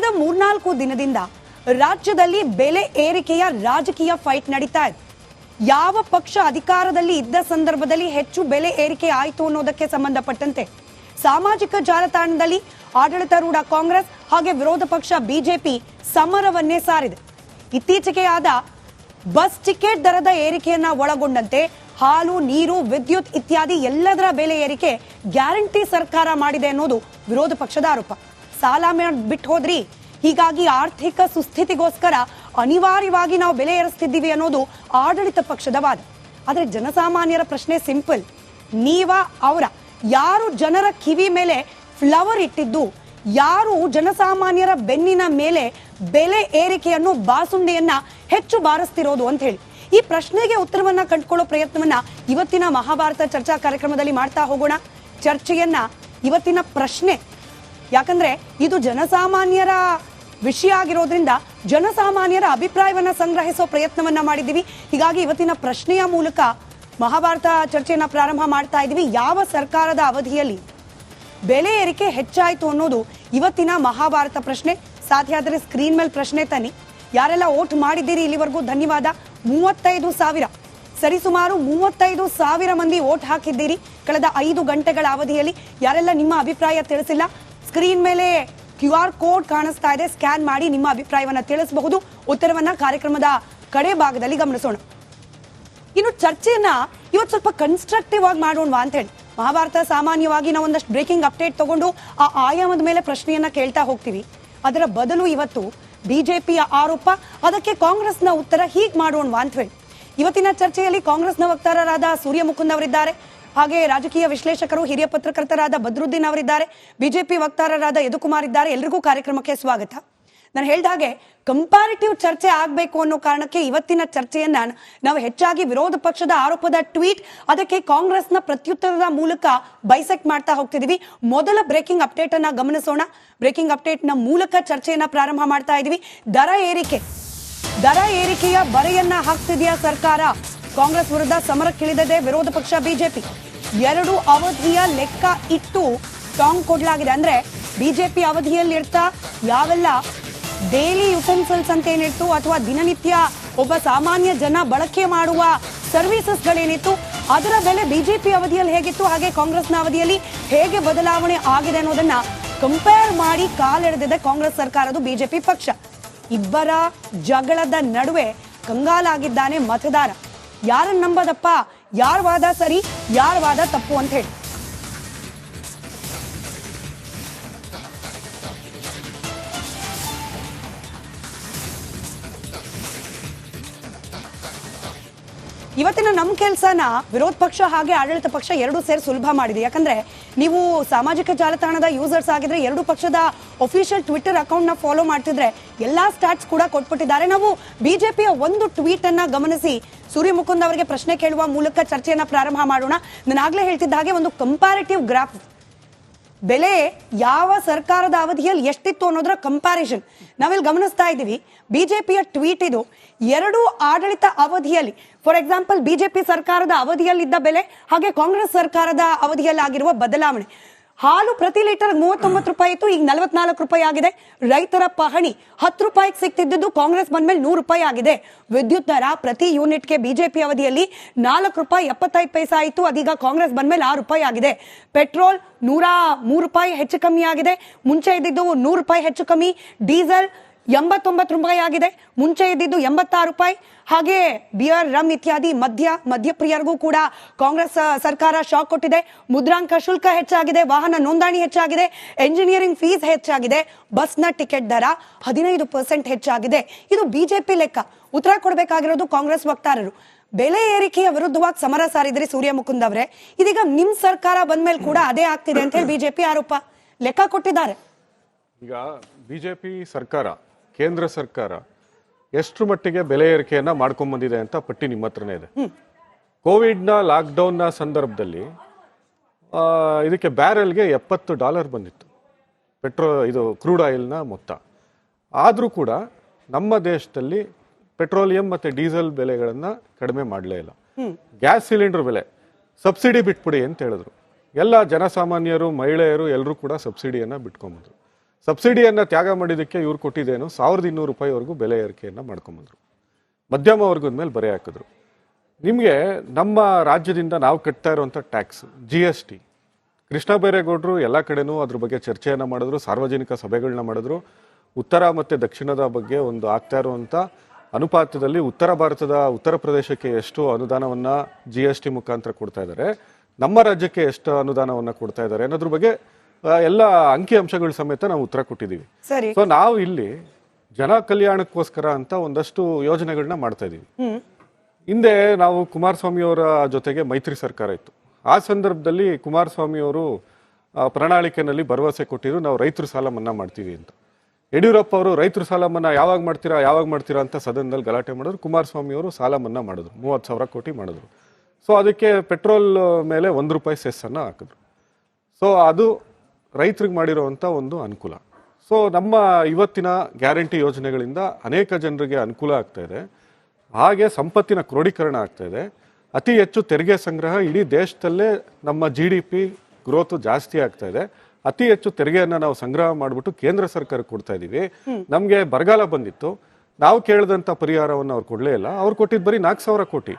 ಕಳೆದ ಮೂರ್ನಾಲ್ಕು ದಿನದಿಂದ ರಾಜ್ಯದಲ್ಲಿ ಬೆಲೆ ಏರಿಕೆಯ ರಾಜಕೀಯ ಫೈಟ್ ನಡೀತಾ ಇದೆ. ಯಾವ ಪಕ್ಷ ಅಧಿಕಾರದಲ್ಲಿ ಇದ್ದ ಸಂದರ್ಭದಲ್ಲಿ ಹೆಚ್ಚು ಬೆಲೆ ಏರಿಕೆ ಆಯಿತು ಅನ್ನೋದಕ್ಕೆ ಸಂಬಂಧಪಟ್ಟಂತೆ ಸಾಮಾಜಿಕ ಜಾಲತಾಣದಲ್ಲಿ ಆಡಳಿತಾರೂಢ ಕಾಂಗ್ರೆಸ್ ಹಾಗೆ ವಿರೋಧ ಪಕ್ಷ ಬಿಜೆಪಿ ಸಮರವನ್ನೇ ಸಾರಿದೆ. ಇತ್ತೀಚೆಗೆ ಆದ ಬಸ್ ಟಿಕೆಟ್ ದರದ ಏರಿಕೆಯನ್ನ ಒಳಗೊಂಡಂತೆ ಹಾಲು, ನೀರು, ವಿದ್ಯುತ್ ಇತ್ಯಾದಿ ಎಲ್ಲದರ ಬೆಲೆ ಏರಿಕೆ ಗ್ಯಾರಂಟಿ ಸರ್ಕಾರ ಮಾಡಿದೆ ಅನ್ನೋದು ವಿರೋಧ ಪಕ್ಷದ ಆರೋಪ. ಸಾಲ ಬಿಟ್ಟು ಹೋದ್ರಿ. ಹೀಗಾಗಿ ಆರ್ಥಿಕ ಸುಸ್ಥಿತಿಗೋಸ್ಕರ ಅನಿವಾರ್ಯವಾಗಿ ನಾವು ಬೆಲೆ ಏರಿಸ್ತಿದ್ದೀವಿ ಅನ್ನೋದು ಆಡಳಿತ ಪಕ್ಷದ ವಾದ. ಆದರೆ ಜನಸಾಮಾನ್ಯರ ಪ್ರಶ್ನೆ ಸಿಂಪಲ್. ನೀವ, ಅವರ, ಯಾರು ಜನರ ಕಿವಿ ಮೇಲೆ ಫ್ಲವರ್ ಇಟ್ಟಿದ್ದು, ಯಾರು ಜನಸಾಮಾನ್ಯರ ಬೆನ್ನಿನ ಮೇಲೆ ಬೆಲೆ ಏರಿಕೆಯನ್ನು ಬಾಸುಂಡೆಯನ್ನ ಹೆಚ್ಚು ಬಾರಿಸ್ತಿರೋದು ಅಂತ ಹೇಳಿ. ಈ ಪ್ರಶ್ನೆಗೆ ಉತ್ತರವನ್ನ ಕಂಡುಕೊಳ್ಳೋ ಪ್ರಯತ್ನವನ್ನ ಇವತ್ತಿನ ಮಹಾಭಾರತ ಚರ್ಚಾ ಕಾರ್ಯಕ್ರಮದಲ್ಲಿ ಮಾಡ್ತಾ ಹೋಗೋಣ. ಚರ್ಚೆಯನ್ನ, ಇವತ್ತಿನ ಪ್ರಶ್ನೆ ಯಾಕಂದ್ರೆ ಇದು ಜನಸಾಮಾನ್ಯರ ವಿಷಯ ಆಗಿರೋದ್ರಿಂದ ಜನಸಾಮಾನ್ಯರ ಅಭಿಪ್ರಾಯವನ್ನ ಸಂಗ್ರಹಿಸೋ ಪ್ರಯತ್ನವನ್ನ ಮಾಡಿದ್ದೀವಿ. ಹೀಗಾಗಿ ಇವತ್ತಿನ ಪ್ರಶ್ನೆಯ ಮೂಲಕ ಮಹಾಭಾರತ ಚರ್ಚೆಯನ್ನ ಪ್ರಾರಂಭ ಮಾಡ್ತಾ ಇದ್ದೀವಿ. ಯಾವ ಸರ್ಕಾರದ ಅವಧಿಯಲ್ಲಿ ಬೆಲೆ ಏರಿಕೆ ಹೆಚ್ಚಾಯಿತು ಅನ್ನೋದು ಇವತ್ತಿನ ಮಹಾಭಾರತ ಪ್ರಶ್ನೆ. ಸಾಧ್ಯ ಆದರೆ ಸ್ಕ್ರೀನ್ ಮೇಲೆ ಪ್ರಶ್ನೆ ತನ್ನಿ. ಯಾರೆಲ್ಲ ಓಟ್ ಮಾಡಿದ್ದೀರಿ ಇಲ್ಲಿವರೆಗೂ? ಧನ್ಯವಾದ. ಮೂವತ್ತೈದು ಸಾವಿರ. ಸರಿಸುಮಾರು ಮೂವತ್ತೈದು ಸಾವಿರ ಮಂದಿ ಓಟ್ ಹಾಕಿದ್ದೀರಿ. ಕಳೆದ ಐದು ಗಂಟೆಗಳ ಅವಧಿಯಲ್ಲಿ ಯಾರೆಲ್ಲ ನಿಮ್ಮ ಅಭಿಪ್ರಾಯ ತಿಳಿಸಿಲ್ಲ? ಸ್ಕ್ರೀನ್ ಮೇಲೆ ಕ್ಯೂ ಆರ್ ಕೋಡ್ ಕಾಣಿಸ್ತಾ ಇದೆ. ಸ್ಕ್ಯಾನ್ ಮಾಡಿ ನಿಮ್ಮ ಅಭಿಪ್ರಾಯವನ್ನ ತಿಳಿಸಬಹುದು. ಉತ್ತರವನ್ನ ಕಾರ್ಯಕ್ರಮದ ಕಡೆ ಭಾಗದಲ್ಲಿ ಗಮನಿಸೋಣ. ಇನ್ನು ಚರ್ಚೆಯನ್ನ ಇವತ್ತು ಸ್ವಲ್ಪ ಕನ್ಸ್ಟ್ರಕ್ಟಿವ್ ಆಗಿ ಮಾಡೋಣ ಅಂತ ಹೇಳಿ. ಮಹಾಭಾರತ ಸಾಮಾನ್ಯವಾಗಿ ನಾವು ಒಂದಷ್ಟು ಬ್ರೇಕಿಂಗ್ ಅಪ್ಡೇಟ್ ತಗೊಂಡು ಆ ಆಯಾಮದ ಮೇಲೆ ಪ್ರಶ್ನೆಯನ್ನ ಕೇಳ್ತಾ ಹೋಗ್ತೀವಿ. ಅದರ ಬದಲು ಇವತ್ತು ಬಿಜೆಪಿಯ ಆರೋಪ, ಅದಕ್ಕೆ ಕಾಂಗ್ರೆಸ್ನ ಉತ್ತರ ಹೀಗೆ ಮಾಡೋಣ ಅಂತ ಹೇಳಿ. ಇವತ್ತಿನ ಚರ್ಚೆಯಲ್ಲಿ ಕಾಂಗ್ರೆಸ್ನ ವಕ್ತಾರರಾದ ಸೂರ್ಯ ಮುಕುಂದ್ ಅವರಿದ್ದಾರೆ. ಹಾಗೆ ರಾಜಕೀಯ ವಿಶ್ಲೇಷಕರು, ಹಿರಿಯ ಪತ್ರಕರ್ತರಾದ ಬದ್ರುದ್ದೀನ್ ಅವರಿದ್ದಾರೆ. ಬಿಜೆಪಿ ವಕ್ತಾರರಾದ ಯದುಕುಮಾರ್ ಇದ್ದಾರೆ. ಎಲ್ರಿಗೂ ಕಾರ್ಯಕ್ರಮಕ್ಕೆ ಸ್ವಾಗತ. ನಾನು ಹೇಳಿದ ಹಾಗೆ ಕಂಪ್ಯಾರಿಟಿವ್ ಚರ್ಚೆ ಆಗಬೇಕು ಅನ್ನೋ ಕಾರಣಕ್ಕೆ ಇವತ್ತಿನ ಚರ್ಚೆಯನ್ನ ನಾವು ಹೆಚ್ಚಾಗಿ ವಿರೋಧ ಪಕ್ಷದ ಆರೋಪದ ಟ್ವೀಟ್, ಅದಕ್ಕೆ ಕಾಂಗ್ರೆಸ್ನ ಪ್ರತ್ಯುತ್ತರದ ಮೂಲಕ ಬೈಸೆಕ್ಟ್ ಮಾಡ್ತಾ ಹೋಗ್ತಿದೀವಿ. ಮೊದಲ ಬ್ರೇಕಿಂಗ್ ಅಪ್ಡೇಟ್ ಅನ್ನ ಗಮನಿಸೋಣ. ಬ್ರೇಕಿಂಗ್ ಅಪ್ಡೇಟ್ನ ಮೂಲಕ ಚರ್ಚೆಯನ್ನ ಪ್ರಾರಂಭ ಮಾಡ್ತಾ ಇದೀವಿ. ದರ ಏರಿಕೆ. ದರ ಏರಿಕೆಯ ಬರೆಯನ್ನ ಹಾಕ್ತಿದೆಯಾ ಸರ್ಕಾರ? ಕಾಂಗ್ರೆಸ್ ವಿರುದ್ಧ ಸಮರಕ್ಕಿಳಿದದೆ ವಿರೋಧ ಪಕ್ಷ ಬಿಜೆಪಿ. ಎರಡು ಅವಧಿಯ ಲೆಕ್ಕ ಇಟ್ಟು ಟಾಂಗ್ ಕೊಡಲಾಗಿದೆ. ಅಂದ್ರೆ ಬಿಜೆಪಿ ಅವಧಿಯಲ್ಲಿ ಇರ್ತಾ ಯಾವೆಲ್ಲ ಡೈಲಿ ಯುಟೆನ್ಸಿಲ್ಸ್ ಅಂತ ಏನಿತ್ತು ಅಥವಾ ದಿನನಿತ್ಯ ಒಬ್ಬ ಸಾಮಾನ್ಯ ಜನ ಬಳಕೆ ಮಾಡುವ ಸರ್ವಿಸಸ್ಗಳೇನಿತ್ತು ಅದರ ಬೆಲೆ ಬಿಜೆಪಿ ಅವಧಿಯಲ್ಲಿ ಹೇಗಿತ್ತು, ಹಾಗೆ ಕಾಂಗ್ರೆಸ್ನ ಅವಧಿಯಲ್ಲಿ ಹೇಗೆ ಬದಲಾವಣೆ ಆಗಿದೆ ಅನ್ನೋದನ್ನ ಕಂಪೇರ್ ಮಾಡಿ ಕಾಲೆಳೆದಿದೆ ಕಾಂಗ್ರೆಸ್ ಸರ್ಕಾರದು ಬಿಜೆಪಿ ಪಕ್ಷ. ಇಬ್ಬರ ಜಗಳದ ನಡುವೆ ಕಂಗಾಲಾಗಿದ್ದಾನೆ ಮತದಾರ. ಯಾರನ್ನ ನಂಬದಪ್ಪ? ಯಾರ ವಾದ ಸರಿ ಯಾರ ವಾದ ತಪ್ಪು ಅಂತ ಹೇಳಿ. ಇವತ್ತಿನ ನಮ್ಮ ಕೆಲಸನ ವಿರೋಧ ಪಕ್ಷ ಹಾಗೆ ಆಡಳಿತ ಪಕ್ಷ ಎರಡೂ ಸೇರಿ ಸುಲಭ ಮಾಡಿದೆ. ಯಾಕಂದ್ರೆ ನೀವು ಸಾಮಾಜಿಕ ಜಾಲತಾಣದ ಯೂಸರ್ಸ್ ಆಗಿದ್ರೆ ಎರಡು ಪಕ್ಷದ ಅಫಿಷಿಯಲ್ ಟ್ವಿಟರ್ನ ಫಾಲೋ ಮಾಡ್ತಿದ್ರೆ ಎಲ್ಲಾ ಸ್ಟಾಟ್ಸ್ ಕೂಡ ಕೊಟ್ಬಿಟ್ಟಿದ್ದಾರೆ. ನಾವು ಬಿಜೆಪಿಯ ಒಂದು ಟ್ವೀಟ್ ಅನ್ನ ಗಮನಿಸಿ ಸೂರ್ಯ ಮುಕುಂದ್ ಅವರಿಗೆ ಪ್ರಶ್ನೆ ಕೇಳುವ ಮೂಲಕ ಚರ್ಚೆಯನ್ನ ಪ್ರಾರಂಭ ಮಾಡೋಣ. ನಾನು ಆಗ್ಲೇ ಹೇಳ್ತಿದ್ದ ಹಾಗೆ ಒಂದು ಕಂಪ್ಯಾರಿಟಿವ್ ಗ್ರಾಫ್ ಬೆಲೆ ಯಾವ ಸರ್ಕಾರದ ಅವಧಿಯಲ್ಲಿ ಎಷ್ಟಿತ್ತು ಅನ್ನೋದರ ಕಂಪ್ಯಾರಿಸನ್ ನಾವಿಲ್ಲಿ ಗಮನಿಸ್ತಾ ಇದ್ದೀವಿ. ಬಿಜೆಪಿಯ ಟ್ವೀಟ್ ಇದು, ಎರಡು ಆಡಳಿತ ಅವಧಿಯಲ್ಲಿ ಫಾರ್ ಎಕ್ಸಾಂಪಲ್ ಬಿಜೆಪಿ ಸರ್ಕಾರದ ಅವಧಿಯಲ್ಲಿದ್ದ ಬೆಲೆ, ಹಾಗೆ ಕಾಂಗ್ರೆಸ್ ಸರ್ಕಾರದ ಅವಧಿಯಲ್ಲಿ ಆಗಿರುವ ಬದಲಾವಣೆ. ಹಾಲು ಪ್ರತಿ ಲೀಟರ್ ಮೂವತ್ತೊಂಬತ್ತು ರೂಪಾಯಿ ಇತ್ತು, ಈಗ ನಲವತ್ನಾಲ್ಕು ರೂಪಾಯಿ ಆಗಿದೆ. ರೈತರ ಪಹಣಿ ಹತ್ತು ರೂಪಾಯಿಗೆ ಸಿಗ್ತಿದ್ದು ಕಾಂಗ್ರೆಸ್ ಬಂದ್ಮೇಲೆ ನೂರು ರೂಪಾಯಿ ಆಗಿದೆ. ವಿದ್ಯುತ್ ದರ ಪ್ರತಿ ಯೂನಿಟ್ಗೆ ಬಿಜೆಪಿ ಅವಧಿಯಲ್ಲಿ ನಾಲ್ಕು ರೂಪಾಯಿ ಎಪ್ಪತ್ತೈದು ಪೈಸೆ ಆಯಿತು, ಅದೀಗ ಕಾಂಗ್ರೆಸ್ ಬಂದ್ಮೇಲೆ ಆರು ರೂಪಾಯಿ ಆಗಿದೆ. ಪೆಟ್ರೋಲ್ ನೂರ ಮೂರು ರೂಪಾಯಿ ಹೆಚ್ಚು ಕಮ್ಮಿ ಆಗಿದೆ, ಮುಂಚೆ ಇದ್ದಿದ್ದು ನೂರು ರೂಪಾಯಿ ಹೆಚ್ಚು ಕಮ್ಮಿ, ಡೀಸೆಲ್ ಎಂಬತ್ತೊಂಬತ್ತು ರೂಪಾಯಿ ಆಗಿದೆ. ಮುಂಚೆ ಇದ್ದಿದ್ದು ಎಂಬತ್ತಾರು ರೂಪಾಯಿ. ಹಾಗೆ ಬಿಯರ್ ರಮ್ ಇತ್ಯಾದಿ ಮದ್ಯ ಮದ್ಯಪ್ರಿಯರಿಗೂ ಕೂಡ ಕಾಂಗ್ರೆಸ್ ಸರ್ಕಾರ ಶಾಕ್ ಕೊಟ್ಟಿದೆ. ಮುದ್ರಾಂಕ ಶುಲ್ಕ ಹೆಚ್ಚಾಗಿದೆ, ವಾಹನ ನೋಂದಣಿ ಹೆಚ್ಚಾಗಿದೆ ಎಂಜಿನಿಯರಿಂಗ್ ಫೀಸ್ ಹೆಚ್ಚಾಗಿದೆ, ಬಸ್ನ ಟಿಕೆಟ್ ದರ ಹದಿನೈದು ಪರ್ಸೆಂಟ್ ಹೆಚ್ಚಾಗಿದೆ. ಇದು ಬಿಜೆಪಿ ಲೆಕ್ಕ. ಉತ್ತರ ಕೊಡಬೇಕಾಗಿರೋದು ಕಾಂಗ್ರೆಸ್ ವಕ್ತಾರರು. ಬೆಲೆ ಏರಿಕೆಯ ವಿರುದ್ಧವಾಗಿ ಸಮರ ಸಾರಿದ್ರಿ ಸೂರ್ಯ ಮುಕುಂದ್ ಅವರೇ. ಇದೀಗ ನಿಮ್ ಸರ್ಕಾರ ಬಂದ್ಮೇಲೆ ಕೂಡ ಅದೇ ಆಗ್ತಿದೆ ಅಂತ ಹೇಳಿ ಬಿಜೆಪಿ ಆರೋಪ. ಲೆಕ್ಕ ಕೊಟ್ಟಿದ್ದಾರೆ. ಈಗ ಬಿಜೆಪಿ ಸರ್ಕಾರ ಕೇಂದ್ರ ಸರ್ಕಾರ ಎಷ್ಟು ಮಟ್ಟಿಗೆ ಬೆಲೆ ಏರಿಕೆಯನ್ನ ಮಾಡ್ಕೊಂಬಂದಿದೆ ಅಂತ ಪಟ್ಟಿ ನಿಮ್ಮ ಹತ್ರನೇ ಇದೆ. ಕೋವಿಡ್ನ ಲಾಕ್ಡೌನ್ನ ಸಂದರ್ಭದಲ್ಲಿ ಆ, ಇದಕ್ಕೆ ಬ್ಯಾರೆಲ್ಗೆ ಎಪ್ಪತ್ತು ಡಾಲರ್ ಬಂದಿತ್ತು. ಪೆಟ್ರೋ ಇದು ಕ್ರೂಡ್ ಆಯಿಲ್ನ ಮೊತ್ತ. ಆದರೂ ಕೂಡ ನಮ್ಮ ದೇಶದಲ್ಲಿ ಪೆಟ್ರೋಲಿಯಂ ಮತ್ತು ಡೀಸೆಲ್ ಬೆಲೆಗಳನ್ನು ಕಡಿಮೆ ಮಾಡಲೇ ಇಲ್ಲ. ಗ್ಯಾಸ್ ಸಿಲಿಂಡರ್ ಬೆಲೆ ಸಬ್ಸಿಡಿ ಬಿಟ್ಬಿಡಿ ಅಂತ ಹೇಳಿದ್ರು. ಎಲ್ಲ ಜನಸಾಮಾನ್ಯರು ಮಹಿಳೆಯರು ಎಲ್ಲರೂ ಕೂಡ ಸಬ್ಸಿಡಿಯನ್ನು ಬಿಟ್ಕೊಂಬಂದ್ರು ಸಬ್ಸಿಡಿಯನ್ನ ತ್ಯಾಗ ಮಾಡಿದ್ದಕ್ಕೆ ಇವ್ರು ಕೊಟ್ಟಿದ್ದೇನು? ಸಾವಿರದ ಇನ್ನೂರು ರೂಪಾಯಿವರೆಗೂ ಬೆಲೆ ಏರಿಕೆಯನ್ನು ಮಾಡ್ಕೊಂಬಂದರು. ಮಧ್ಯಮ ವರ್ಗದ ಮೇಲೆ ಬರೆ ಹಾಕಿದ್ರು. ನಿಮಗೆ ನಮ್ಮ ರಾಜ್ಯದಿಂದ ನಾವು ಕಟ್ತಾ ಇರುವಂಥ tax G S T Krishna ಬೈರೇಗೌಡರು ಎಲ್ಲ ಕಡೆನೂ ಅದ್ರ ಬಗ್ಗೆ ಚರ್ಚೆಯನ್ನು ಮಾಡಿದ್ರು, ಸಾರ್ವಜನಿಕ ಸಭೆಗಳನ್ನ ಮಾಡಿದ್ರು. ಉತ್ತರ ಮತ್ತು ದಕ್ಷಿಣದ ಬಗ್ಗೆ ಒಂದು ಆಗ್ತಾ ಇರುವಂಥ ಅನುಪಾತದಲ್ಲಿ ಉತ್ತರ ಭಾರತದ ಉತ್ತರ ಪ್ರದೇಶಕ್ಕೆ ಎಷ್ಟು ಅನುದಾನವನ್ನು ಜಿ ಎಸ್ ಟಿ ಮುಖಾಂತರ ಕೊಡ್ತಾ ಇದ್ದಾರೆ ನಮ್ಮ ರಾಜ್ಯಕ್ಕೆ ಎಷ್ಟು ಅನುದಾನವನ್ನು ಕೊಡ್ತಾ ಇದ್ದಾರೆ ಅನ್ನೋದ್ರ ಬಗ್ಗೆ ಎಲ್ಲ ಅಂಕಿ ಅಂಶಗಳ ಸಮೇತ ನಾವು ಉತ್ತರ ಕೊಟ್ಟಿದ್ದೀವಿ. ಸರಿ. ಸೊ ನಾವು ಇಲ್ಲಿ ಜನ ಕಲ್ಯಾಣಕ್ಕೋಸ್ಕರ ಅಂತ ಒಂದಷ್ಟು ಯೋಜನೆಗಳನ್ನ ಮಾಡ್ತಾ ಇದ್ದೀವಿ. ಹಿಂದೆ ನಾವು ಕುಮಾರಸ್ವಾಮಿ ಅವರ ಜೊತೆಗೆ ಮೈತ್ರಿ ಸರ್ಕಾರ ಇತ್ತು. ಆ ಸಂದರ್ಭದಲ್ಲಿ ಕುಮಾರಸ್ವಾಮಿ ಅವರು ಪ್ರಣಾಳಿಕೆನಲ್ಲಿ ಭರವಸೆ ಕೊಟ್ಟಿದ್ರು ನಾವು ರೈತರ ಸಾಲ ಮನ್ನಾ ಮಾಡ್ತೀವಿ ಅಂತ. ಯಡಿಯೂರಪ್ಪ ಅವರು ರೈತರ ಸಾಲ ಮನ್ನಾ ಯಾವಾಗ ಮಾಡ್ತೀರಾ ಯಾವಾಗ ಮಾಡ್ತೀರಾ ಅಂತ ಸದನದಲ್ಲಿ ಗಲಾಟೆ ಮಾಡಿದ್ರು. ಕುಮಾರಸ್ವಾಮಿ ಅವರು ಸಾಲ ಮನ್ನಾ ಮಾಡಿದ್ರು. ಮೂವತ್ತು ಸಾವಿರ ಕೋಟಿ ಮಾಡಿದ್ರು. ಸೊ ಅದಕ್ಕೆ ಪೆಟ್ರೋಲ್ ಮೇಲೆ ಒಂದು ರೂಪಾಯಿ ಸೆಸ್ಸನ್ನು ಹಾಕಿದ್ರು. ಸೊ ಅದು ರೈತರಿಗೆ ಮಾಡಿರುವಂಥ ಒಂದು ಅನುಕೂಲ. ಸೊ ನಮ್ಮ ಇವತ್ತಿನ ಗ್ಯಾರಂಟಿ ಯೋಜನೆಗಳಿಂದ ಅನೇಕ ಜನರಿಗೆ ಅನುಕೂಲ ಆಗ್ತಾ ಇದೆ. ಹಾಗೆ ಸಂಪತ್ತಿನ ಕ್ರೋಢೀಕರಣ ಆಗ್ತಾ ಇದೆ. ಅತಿ ಹೆಚ್ಚು ತೆರಿಗೆ ಸಂಗ್ರಹ ಇಡೀ ದೇಶದಲ್ಲೇ ನಮ್ಮ ಜಿ ಡಿ ಪಿ ಗ್ರೋತ್ ಜಾಸ್ತಿ ಆಗ್ತಾ ಇದೆ. ಅತಿ ಹೆಚ್ಚು ತೆರಿಗೆಯನ್ನ ನಾವು ಸಂಗ್ರಹ ಮಾಡಿಬಿಟ್ಟು ಕೇಂದ್ರ ಸರ್ಕಾರಕ್ಕೆ ಕೊಡ್ತಾ ಇದ್ದೀವಿ ನಮಗೆ ಬರಗಾಲ ಬಂದಿತ್ತು. ನಾವು ಕೇಳಿದಂಥ ಪರಿಹಾರವನ್ನು ಅವ್ರು ಕೊಡಲೇ ಇಲ್ಲ. ಅವ್ರು ಕೊಟ್ಟಿದ್ದು ಬರೀ ನಾಲ್ಕು ಸಾವಿರ ಕೋಟಿ.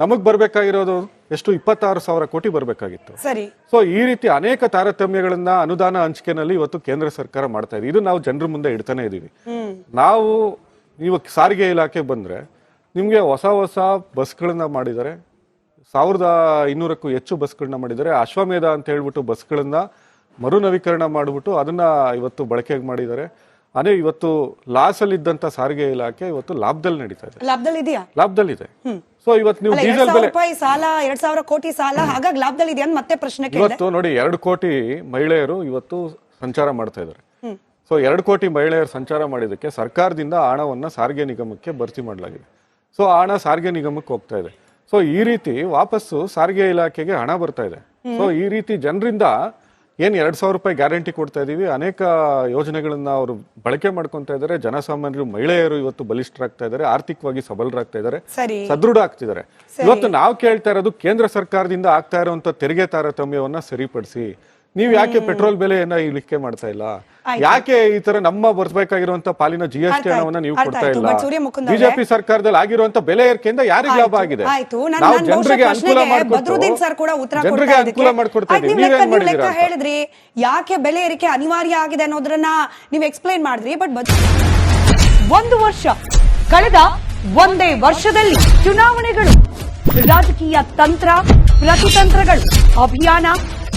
ನಮಗೆ ಬರಬೇಕಾಗಿರೋದು ಎಷ್ಟು ಇಪ್ಪತ್ತಾರು ಸಾವಿರ ಕೋಟಿ ಬರಬೇಕಾಗಿತ್ತು. ಸರಿ. ಸೊ ಈ ರೀತಿ ಅನೇಕ ತಾರತಮ್ಯಗಳನ್ನ ಅನುದಾನ ಹಂಚಿಕೆನಲ್ಲಿ ಇವತ್ತು ಕೇಂದ್ರ ಸರ್ಕಾರ ಮಾಡ್ತಾ ಇದೆ. ಇದು ನಾವು ಜನರ ಮುಂದೆ ಇಡ್ತಾನೆ ಇದೀವಿ. ನಾವು ನೀವು ಸಾರಿಗೆ ಇಲಾಖೆ ಬಂದ್ರೆ ನಿಮಗೆ ಹೊಸ ಹೊಸ ಬಸ್ಗಳನ್ನ ಮಾಡಿದರೆ ಸಾವಿರದ ಇನ್ನೂರಕ್ಕೂ ಹೆಚ್ಚು ಬಸ್ಗಳನ್ನ ಮಾಡಿದ್ದಾರೆ ಅಶ್ವಮೇಧ ಅಂತ ಹೇಳ್ಬಿಟ್ಟು ಬಸ್ಗಳನ್ನ ಮರುನವೀಕರಣ ಮಾಡಿಬಿಟ್ಟು ಅದನ್ನ ಇವತ್ತು ಬಳಕೆಗೆ ಮಾಡಿದ್ದಾರೆ ಅದೇ ಇವತ್ತು ಲಾಸ್ ಅಲ್ಲಿ ಇದ್ದಂತ ಸಾರಿಗೆ ಇಲಾಖೆ ಇವತ್ತು ಲಾಭದಲ್ಲಿ ನಡೀತಾ ಇದೆ. ಲಾಭದಲ್ಲಿ ಇದೆಯಾ? ಲಾಭದಲ್ಲಿದೆ ಸೊ ಇವತ್ತು ನೀವು ಡೀಸೆಲ್ ಬೆಲೆ ರೂಪಾಯಿ ಸಾಲ ಎರಡ್ ಸಾವಿರ ಕೋಟಿ ಸಾಲ ಹಾಗಾಗಿ ಲಾಭದಲ್ಲಿ ಇದೆಯಾ ಅಂತ ಮತ್ತೆ ಪ್ರಶ್ನೆ ಇವತ್ತು ನೋಡಿ ಎರಡು ಕೋಟಿ ಮಹಿಳೆಯರು ಇವತ್ತು ಸಂಚಾರ ಮಾಡ್ತಾ ಇದ್ದಾರೆ. ಸೊ ಎರಡು ಕೋಟಿ ಮಹಿಳೆಯರು ಸಂಚಾರ ಮಾಡಿದಕ್ಕೆ ಸರ್ಕಾರದಿಂದ ಹಣವನ್ನ ಸಾರಿಗೆ ನಿಗಮಕ್ಕೆ ಭರ್ತಿ ಮಾಡಲಾಗಿದೆ. ಸೊ ಹಣ ಸಾರಿಗೆ ನಿಗಮಕ್ಕೆ ಹೋಗ್ತಾ ಇದೆ. ಸೊ ಈ ರೀತಿ ವಾಪಸ್ಸು ಸಾರಿಗೆ ಇಲಾಖೆಗೆ ಹಣ ಬರ್ತಾ ಇದೆ. ಸೊ ಈ ರೀತಿ ಜನರಿಂದ ಏನ್ ಎರಡ್ ಸಾವಿರ ರೂಪಾಯಿ ಗ್ಯಾರಂಟಿ ಕೊಡ್ತಾ ಇದ್ದೀವಿ ಅನೇಕ ಯೋಜನೆಗಳನ್ನ ಅವರು ಬಳಕೆ ಮಾಡ್ಕೊತಾ ಇದ್ದಾರೆ. ಜನಸಾಮಾನ್ಯರು ಮಹಿಳೆಯರು ಇವತ್ತು ಬಲಿಷ್ಠರಾಗ್ತಾ ಇದ್ದಾರೆ. ಆರ್ಥಿಕವಾಗಿ ಸಬಲರಾಗ್ತಾ ಇದ್ದಾರೆ. ಸದೃಢ ಆಗ್ತಿದ್ದಾರೆ ಇವತ್ತು ನಾವು ಕೇಳ್ತಾ ಇರೋದು ಕೇಂದ್ರ ಸರ್ಕಾರದಿಂದ ಆಗ್ತಾ ಇರುವಂತ ತೆರಿಗೆ ತಾರತಮ್ಯವನ್ನ ಸರಿಪಡಿಸಿ. ನೀವು ಯಾಕೆ ಪೆಟ್ರೋಲ್ ಬೆಲೆಯನ್ನ ಇಳಿಕೆ ಮಾಡ್ತಾ ಇಲ್ಲ? ಯಾಕೆ ಈ ತರ ನಮ್ಮ ಬರ್ಬೇಕಾಗಿರುವಂತ ಪಾಲಿನ ಜಿ ಎಸ್ ಟಿ ಹಣವನ್ನ ನೀವು ಕೊಡ್ತಾ ಇಲ್ಲ? ಬಿಜೆಪಿ ಸರ್ಕಾರದಲ್ಲಿ ಆಗಿರುವಂತ ಬೆಲೆ ಏರಿಕೆಯಿಂದ ಯಾರಿಗೆ ಲಾಭ ಆಗಿದೆ? ನಾವು ಜನರಿಗೆ ಅನುಕೂಲ ಜನರಿಗೆ ಅನುಕೂಲ. ಮಾಡ್ಕೊಡ್ತಾ? ಹೇಳಿದ್ರಿ? ಯಾಕೆ ಬೆಲೆ ಏರಿಕೆ ಅನಿವಾರ್ಯ ಆಗಿದೆ ಅನ್ನೋದ್ರನ್ನ ನೀವು ಎಕ್ಸ್ಪ್ಲೈನ್ ಮಾಡಿದ್ರಿ ಬಟ್ ಒಂದು ವರ್ಷ. ಕಳೆದ ಒಂದೇ ವರ್ಷದಲ್ಲಿ ಚುನಾವಣೆಗಳು ರಾಜಕೀಯ ತಂತ್ರ ಪ್ರತಿತಂತ್ರಗಳು ಅಭಿಯಾನ